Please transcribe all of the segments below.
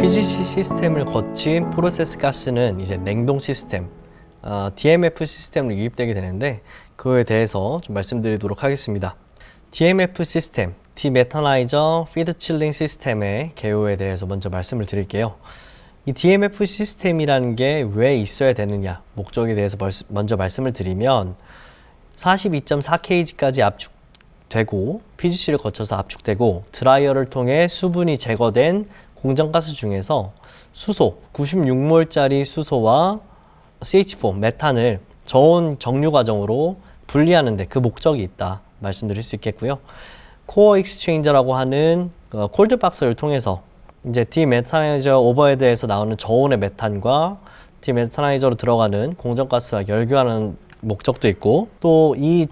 PGC 시스템을 거친 프로세스 가스는 이제 냉동 시스템, 어, DMF 시스템으로 유입되게 되는데 그거에 대해서 좀 말씀드리도록 하겠습니다. DMF 시스템, 디메타나이저 피드 칠링 시스템의 개요에 대해서 먼저 말씀을 드릴게요. 이 DMF 시스템이라는 게 왜 있어야 되느냐 목적에 대해서 먼저 말씀을 드리면 42.4kg까지 압축되고 PGC를 거쳐서 압축되고 드라이어를 통해 수분이 제거된 공정가스 중에서 수소 96몰짜리 수소와 CH4 메탄을 저온 정류 과정으로 분리하는데 그 목적이 있다 말씀드릴 수 있겠고요. 코어 익스체인저라고 하는 어, 콜드박스를 통해서 이제 디메타나이저 오버헤드에서 나오는 저온의 메탄과 디메타나이저로 들어가는 공정가스와 열교하는 목적도 있고 또 이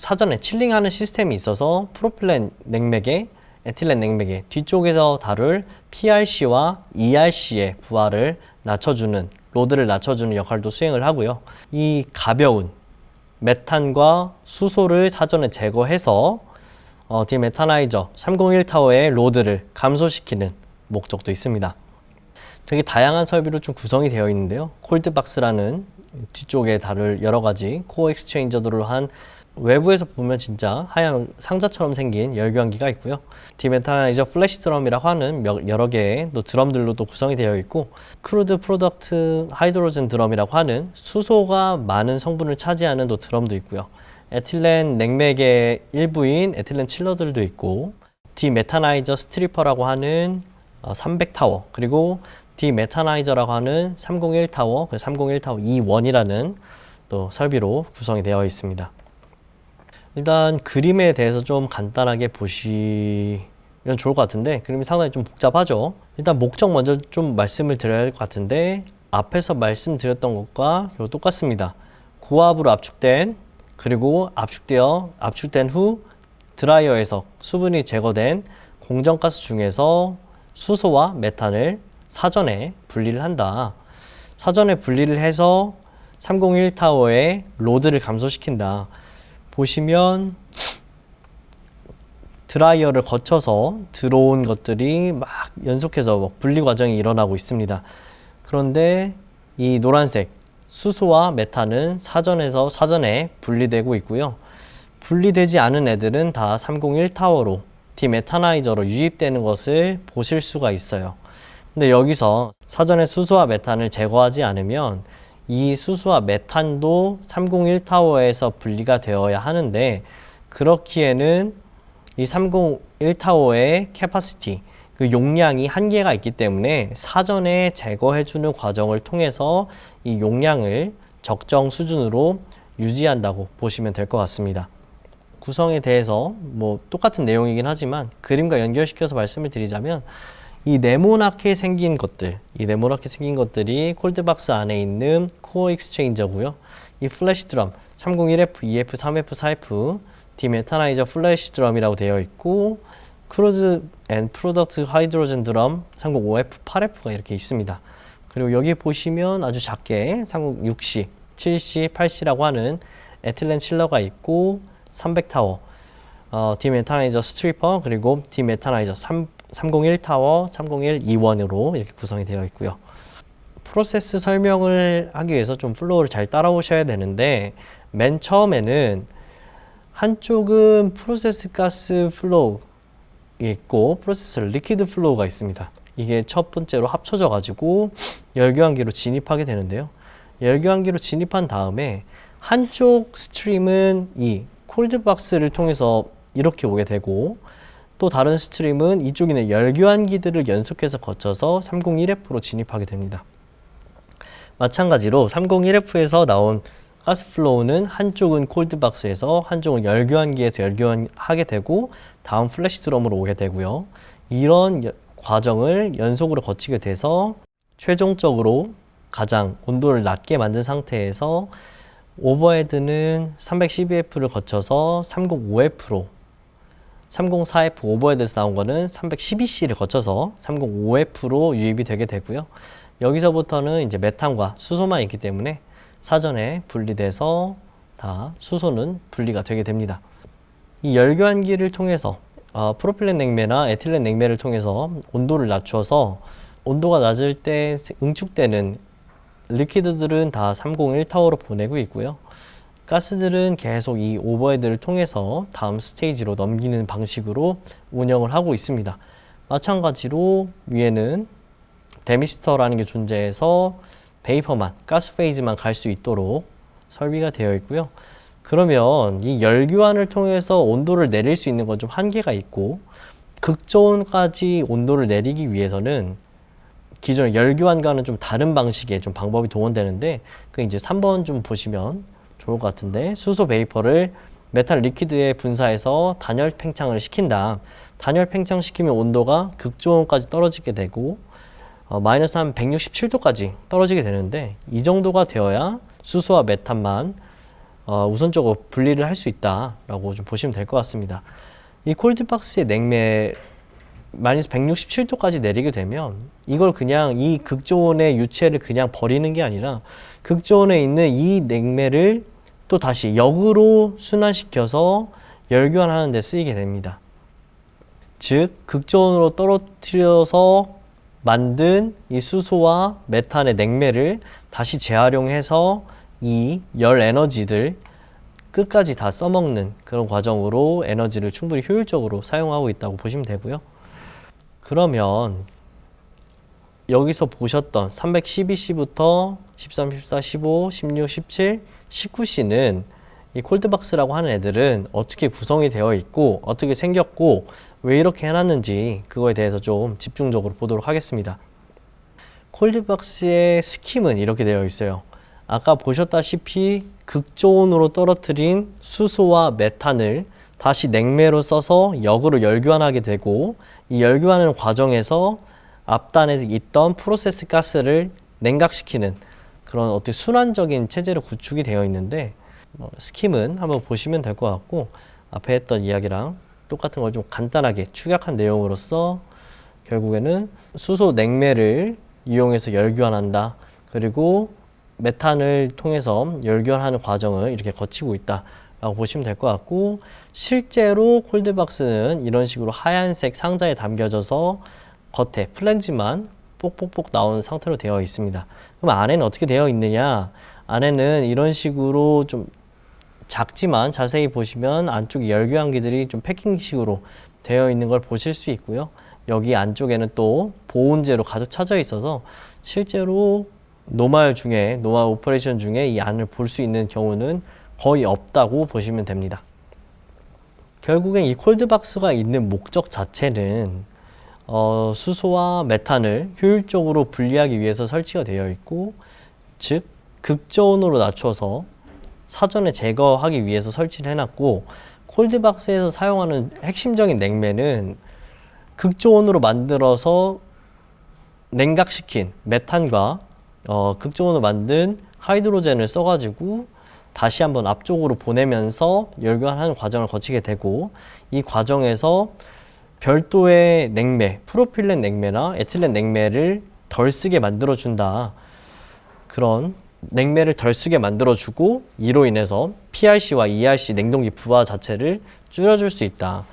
사전에 칠링하는 시스템이 있어서 프로필렌 냉맥에 에틸렌 냉맥에 뒤쪽에서 다룰 PRC와 ERC의 부하를 낮춰주는 로드를 낮춰주는 역할도 수행을 하고요. 이 가벼운 메탄과 수소를 사전에 제거해서 어, 디메타나이저 301 타워의 로드를 감소시키는 목적도 있습니다. 되게 다양한 설비로 좀 구성이 되어 있는데요. 콜드박스라는 뒤쪽에 다룰 여러 가지 코어 익스체인저들로 한 외부에서 보면 진짜 하얀 상자처럼 생긴 열교환기가 있고요. 디메타나이저 플래시 드럼이라고 하는 몇- 여러 개의 또 드럼들로 또 구성이 되어 있고 크루드 프로덕트 하이드로젠 드럼이라고 하는 수소가 많은 성분을 차지하는 또 드럼도 있고요. 에틸렌 냉맥의 일부인 에틸렌 칠러들도 있고 디메타나이저 스트리퍼라고 하는 300 타워 그리고 디메타나이저라고 하는 301 타워, 301 타워 E1이라는 또 설비로 구성이 되어 있습니다. 일단 그림에 대해서 좀 간단하게 보시면 좋을 것 같은데 그림이 상당히 좀 복잡하죠. 일단 목적 먼저 좀 말씀을 드려야 할 것 같은데 앞에서 말씀드렸던 것과 결국 똑같습니다. 고압으로 압축된 그리고 압축되어 압축된 후 드라이어에서 수분이 제거된 공정가스 중에서 수소와 메탄을 사전에 분리를 한다. 사전에 분리를 해서 301 타워의 로드를 감소시킨다. 보시면 드라이어를 거쳐서 들어온 것들이 막 연속해서 막 분리 과정이 일어나고 있습니다. 그런데 이 노란색 수소와 메탄은 사전에서 사전에 분리되고 있고요. 분리되지 않은 애들은 다 301 타워로 디메타나이저로 유입되는 것을 보실 수가 있어요. 근데 여기서 사전에 수소와 메탄을 제거하지 않으면 이 수소와 메탄도 301 타워에서 분리가 되어야 하는데 그렇기에는 이 301 타워의 캐파시티 그 용량이 한계가 있기 때문에 사전에 제거해 주는 과정을 통해서 이 용량을 적정 수준으로 유지한다고 보시면 될 것 같습니다. 구성에 대해서 뭐 똑같은 내용이긴 하지만 그림과 연결시켜서 말씀을 드리자면 이 네모나게 생긴 것들, 이 네모나게 생긴 것들이 콜드박스 안에 있는 코어 익스체인저고요. 이 플래시 드럼 301F, 2F, 3F, 4F 디메타나이저 플래시 드럼이라고 되어 있고 크루드 앤 프로덕트 하이드로젠 드럼 305F, 8F가 이렇게 있습니다. 그리고 여기 보시면 아주 작게 306C, 7C, 8C라고 하는 에틸렌 칠러가 있고 300 타워, 어, 디메타나이저 스트리퍼 그리고 디메타나이저 3, 301 타워, 301 E1으로 이렇게 구성이 되어 있고요. 프로세스 설명을 하기 위해서 좀 플로우를 잘 따라오셔야 되는데 맨 처음에는 한쪽은 프로세스 가스 플로우 있고 프로세스 리퀴드 플로우가 있습니다. 이게 첫 번째로 합쳐져 가지고 열교환기로 진입하게 되는데요. 열교환기로 진입한 다음에 한쪽 스트림은 이 콜드박스를 통해서 이렇게 오게 되고 또 다른 스트림은 이쪽에 있는 열교환기들을 연속해서 거쳐서 301F로 진입하게 됩니다. 마찬가지로 301F에서 나온 가스 플로우는 한쪽은 콜드박스에서 한쪽은 열교환기에서 열교환하게 되고 다음 플래시 드럼으로 오게 되고요. 이런 여- 과정을 연속으로 거치게 돼서 최종적으로 가장 온도를 낮게 만든 상태에서 오버헤드는 312F를 거쳐서 305F로 304F 오버헤드에서 나온 거는 312C를 거쳐서 305F로 유입이 되게 되고요. 여기서부터는 이제 메탄과 수소만 있기 때문에 사전에 분리돼서 다 수소는 분리가 되게 됩니다. 이 열교환기를 통해서 어, 프로필렌 냉매나 에틸렌 냉매를 통해서 온도를 낮춰서 온도가 낮을 때 응축되는 리퀴드들은 다 301 타워로 보내고 있고요. 가스들은 계속 이 오버헤드를 통해서 다음 스테이지로 넘기는 방식으로 운영을 하고 있습니다. 마찬가지로 위에는 데미스터라는 게 존재해서 베이퍼만, 가스 페이즈만 갈 수 있도록 설비가 되어 있고요. 그러면 이 열교환을 통해서 온도를 내릴 수 있는 건 좀 한계가 있고 극저온까지 온도를 내리기 위해서는 기존 열교환과는 좀 다른 방식의 좀 방법이 동원되는데 그 이제 3번 좀 보시면 좋을 것 같은데 수소 베이퍼를 메탈 리퀴드에 분사해서 단열 팽창을 시킨다. 단열 팽창 시키면 온도가 극저온까지 떨어지게 되고 어, 마이너스 한 167도까지 떨어지게 되는데 이 정도가 되어야 수소와 메탄만 어, 우선적으로 분리를 할 수 있다라고 좀 보시면 될 것 같습니다. 이 콜드박스의 냉매 마이너스 167도까지 내리게 되면 이걸 그냥 이 극저온의 유체를 그냥 버리는 게 아니라 극저온에 있는 이 냉매를 또 다시 역으로 순환시켜서 열교환하는 데 쓰이게 됩니다. 즉 극저온으로 떨어뜨려서 만든 이 수소와 메탄의 냉매를 다시 재활용해서 이 열 에너지들 끝까지 다 써먹는 그런 과정으로 에너지를 충분히 효율적으로 사용하고 있다고 보시면 되고요. 그러면 여기서 보셨던 312C부터 13, 14, 15, 16, 17, 19C는 이 콜드박스라고 하는 애들은 어떻게 구성이 되어 있고 어떻게 생겼고 왜 이렇게 해놨는지 그거에 대해서 좀 집중적으로 보도록 하겠습니다. 콜드박스의 스킴은 이렇게 되어 있어요. 아까 보셨다시피 극저온으로 떨어뜨린 수소와 메탄을 다시 냉매로 써서 역으로 열교환하게 되고 이 열교환하는 과정에서 앞단에 있던 프로세스 가스를 냉각시키는 그런 어떻게 순환적인 체제로 구축이 되어 있는데 뭐 스킴은 한번 보시면 될 것 같고 앞에 했던 이야기랑 똑같은 걸 좀 간단하게 축약한 내용으로서 결국에는 수소 냉매를 이용해서 열교환한다. 그리고 메탄을 통해서 열교환하는 과정을 이렇게 거치고 있다라고 보시면 될 것 같고 실제로 콜드박스는 이런 식으로 하얀색 상자에 담겨져서 겉에 플랜지만 뽁뽁뽁 나오는 상태로 되어 있습니다. 그럼 안에는 어떻게 되어 있느냐? 안에는 이런 식으로 좀 작지만 자세히 보시면 안쪽 열교환기들이 좀 패킹식으로 되어 있는 걸 보실 수 있고요. 여기 안쪽에는 또 보온재로 가득 차져 있어서 실제로 노말 중에 노말 오퍼레이션 중에 이 안을 볼 수 있는 경우는 거의 없다고 보시면 됩니다. 결국엔 이 콜드박스가 있는 목적 자체는 어, 수소와 메탄을 효율적으로 분리하기 위해서 설치가 되어 있고 즉 극저온으로 낮춰서 사전에 제거하기 위해서 설치를 해놨고 콜드박스에서 사용하는 핵심적인 냉매는 극저온으로 만들어서 냉각시킨 메탄과 어, 극저온으로 만든 하이드로젠을 써가지고 다시 한번 앞쪽으로 보내면서 열교환하는 과정을 거치게 되고 이 과정에서 별도의 냉매, 프로필렌 냉매나 에틸렌 냉매를 덜 쓰게 만들어준다. 그런 냉매를 덜 쓰게 만들어주고 이로 인해서 PRC와 ERC 냉동기 부하 자체를 줄여줄 수 있다.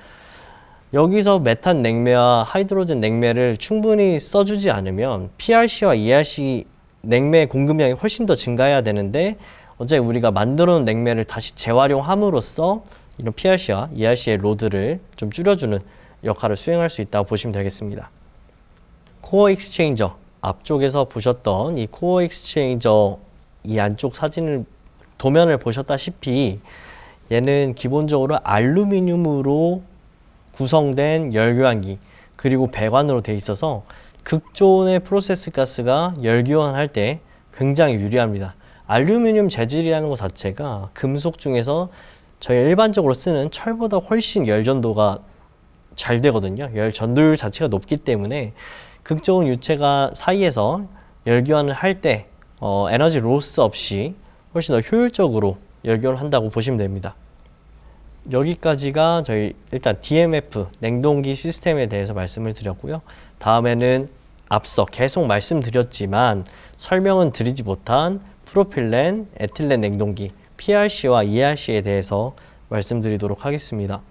여기서 메탄 냉매와 하이드로젠 냉매를 충분히 써주지 않으면 PRC와 ERC 냉매 공급량이 훨씬 더 증가해야 되는데 어차피 우리가 만들어 놓은 냉매를 다시 재활용함으로써 이런 PRC와 ERC의 로드를 좀 줄여주는 역할을 수행할 수 있다고 보시면 되겠습니다. 코어 익스체인저 앞쪽에서 보셨던 이 코어 익스체인저 이 안쪽 사진을 도면을 보셨다시피 얘는 기본적으로 알루미늄으로 구성된 열교환기 그리고 배관으로 되어 있어서 극조온의 프로세스 가스가 열교환할 때 굉장히 유리합니다. 알루미늄 재질이라는 것 자체가 금속 중에서 저희 일반적으로 쓰는 철보다 훨씬 열전도가 잘 되거든요. 열 전도율 자체가 높기 때문에 극저온 유체가 사이에서 열교환을 할 때 어, 에너지 로스 없이 훨씬 더 효율적으로 열교환을 한다고 보시면 됩니다. 여기까지가 저희 일단 DMF 냉동기 시스템에 대해서 말씀을 드렸고요. 다음에는 앞서 계속 말씀드렸지만 설명은 드리지 못한 프로필렌, 에틸렌 냉동기, PRC와 ERC에 대해서 말씀드리도록 하겠습니다.